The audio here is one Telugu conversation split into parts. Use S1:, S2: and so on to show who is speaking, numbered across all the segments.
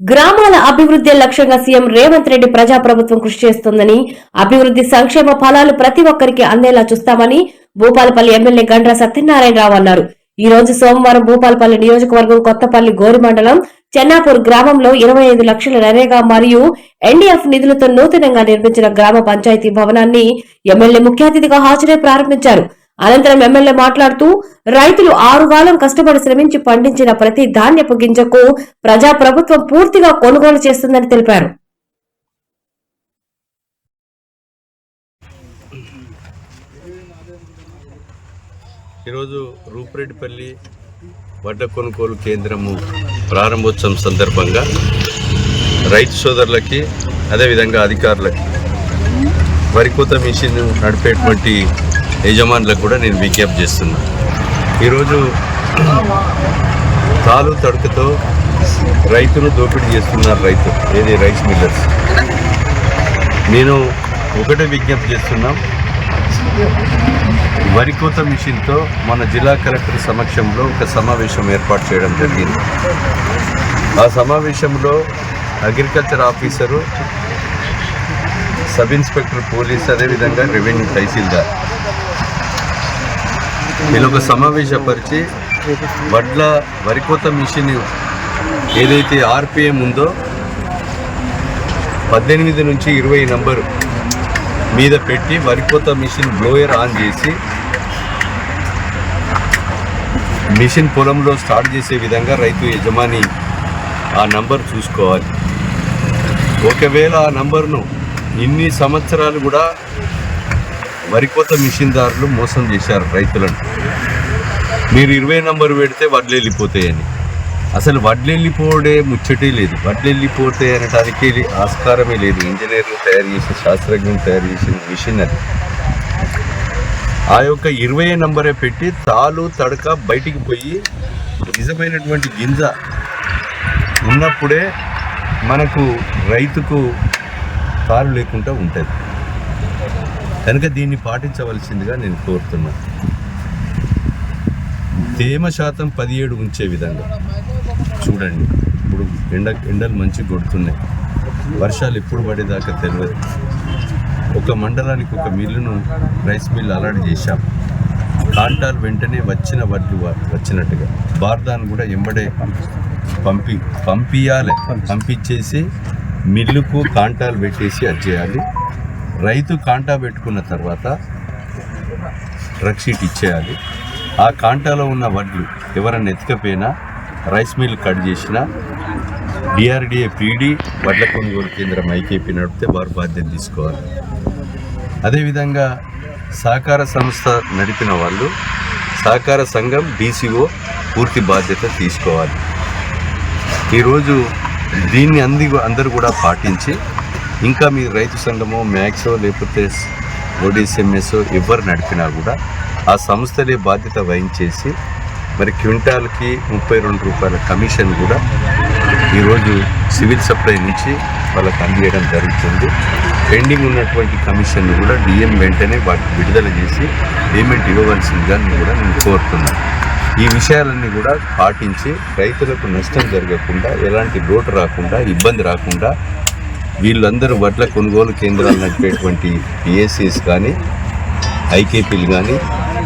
S1: గ్రామాల అభివృద్ధి లక్ష్యంగా సీఎం రేవంత్ రెడ్డి ప్రజాప్రభుత్వం కృషి చేస్తోందని అభివృద్ధి సంక్షేమ ఫలాలు ప్రతి ఒక్కరికి అందేలా చూస్తామని భూపాలపల్లి ఎమ్మెల్యే గండ్ర సత్యనారాయణరావు అన్నారు. ఈ రోజు సోమవారం భూపాలపల్లి నియోజకవర్గం కొత్తపల్లి గోరి మండలం చెన్నాపూర్ గ్రామంలో ఇరవై ఐదు లక్షల నరేగా మరియు ఎన్డీఎఫ్ నిధులతో నూతనంగా నిర్మించిన గ్రామ పంచాయతీ భవనాన్ని ఎమ్మెల్యే ముఖ్య అతిథిగా హాజరై ప్రారంభించారు. అనంతరం ఎమ్మెల్యే మాట్లాడుతూ రైతులు ఆరుగాలం కష్టపడి శ్రమించి పండించిన ప్రతి ధాన్యపు గింజకు ప్రజా ప్రభుత్వం పూర్తిగా కొనుగోలు చేస్తుందని తెలిపారు.
S2: ఈరోజు రూపురెడ్డిపల్లి వడ్ల కొనుగోలు కేంద్రము ప్రారంభోత్సవం సందర్భంగా రైతు సోదరులకి అదేవిధంగా అధికారులకి వరికోత మిషన్ నడిపేటువంటి యజమానులకు కూడా నేను విజ్ఞప్తి చేస్తున్నా. ఈరోజు తాలు తడుకతో రైతును దోపిడీ చేస్తున్నారు రైతు ఏది రైస్ మిల్లర్స్. నేను ఒకటే విజ్ఞప్తి చేస్తున్నాం. వరి కోత మిషన్తో మన జిల్లా కలెక్టర్ సమక్షంలో ఒక సమావేశం ఏర్పాటు చేయడం జరిగింది. ఆ సమావేశంలో agriculture officer sub inspector police అదేవిధంగా రెవెన్యూ తహసీల్దార్ వీళ్ళొక ఒక సమావేశపరిచి వడ్ల వరి కోత మిషన్ ఏదైతే ఆర్పిఎం ఉందో పద్దెనిమిది నుంచి ఇరవై నంబరు మీద పెట్టి వరికోత మిషన్ బ్లోయర్ ఆన్ చేసి మిషన్ పొలంలో స్టార్ట్ చేసే విధంగా రైతు యజమాని ఆ నంబర్ చూసుకోవాలి. ఒకవేళ ఆ నంబర్ను ఇన్ని సంవత్సరాలు కూడా వరికోత మిషన్దారులు మోసం చేశారు రైతులను. మీరు ఇరవై నంబర్ పెడితే వడ్లు వెళ్ళిపోతాయని అసలు వడ్లు వెళ్ళిపోవడే ముచ్చటే లేదు. వడ్లు వెళ్ళిపోతే అనటానికి ఆస్కారమే లేదు. ఇంజనీర్లు తయారు చేసి శాస్త్రజ్ఞులు తయారు చేసిన మిషన్ అది. ఆ యొక్క ఇరవై నంబరే పెట్టి తాలు తడక బయటికి పోయి నిజమైనటువంటి గింజ ఉన్నప్పుడే మనకు రైతుకు తాలు లేకుండా ఉంటుంది. కనుక దీన్ని పాటించవలసిందిగా నేను కోరుతున్నాను తేమ శాతం పదిహేడు ఉంచే విధంగా. చూడండి ఇప్పుడు ఎండ ఎండలు మంచి కొడుతున్నాయి. వర్షాలు ఎప్పుడు పడేదాకా తెలియదు ఒక మండలానికి ఒక మిల్లును రైస్ మిల్ అలాట్ చేశాం. కాంటాలు వెంటనే వచ్చిన వడ్లు వ- వచ్చినట్టుగా. బార్దాన్ కూడా ఎంబడే పంపి పంపించాలి పంపించేసి మిల్లుకు కాంటాలు పెట్టేసి అది చేయాలి. రైతు కాంటా పెట్టుకున్న తర్వాత ట్రక్ షీట్ ఇచ్చేయాలి. ఆ కాంటాలో ఉన్న వడ్లు ఎవరన్నా ఎత్తుకపోయినా రైస్ మిల్ కట్ చేసినా డిఆర్డిఏ పీడీ వడ్ల కొనుగోలు కేంద్రం ఐకేపీ నడిపితే వారు బాధ్యత తీసుకోవాలి. అదేవిధంగా సహకార సంస్థ నడిపిన వాళ్ళు సహకార సంఘం డీసీఓ పూర్తి బాధ్యత తీసుకోవాలి. ఈరోజు దీన్ని అంది అందరూ కూడా పాటించి ఇంకా మీ రైతు సంఘమో మ్యాక్సో లేకపోతే ఓడిఎస్ఎంఎస్ ఎవరు నడిపినా కూడా ఆ సంస్థలే బాధ్యత వహించేసి మరి క్వింటాల్కి ముప్పై రెండు రూపాయల కమిషన్ కూడా ఈరోజు సివిల్ సప్లై నుంచి వాళ్ళకి అందియడం జరుగుతుంది. పెండింగ్ ఉన్నటువంటి కమిషన్ కూడా డిఎం వెంటనే వాటికి విడుదల చేసి పేమెంట్ ఇవ్వవలసిందిగా నేను కూడా నేను కోరుతున్నాను. ఈ విషయాలన్నీ కూడా పాటించి రైతులకు నష్టం జరగకుండా ఎలాంటి లోటు రాకుండా ఇబ్బంది రాకుండా వీళ్ళందరూ వడ్ల కొనుగోలు కేంద్రాలు నడిపేటువంటి పిఎస్సిస్ కానీ ఐకేపీలు కానీ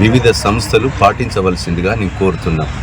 S2: వివిధ సంస్థలు పాటించవలసిందిగా నేను కోరుతున్నాను.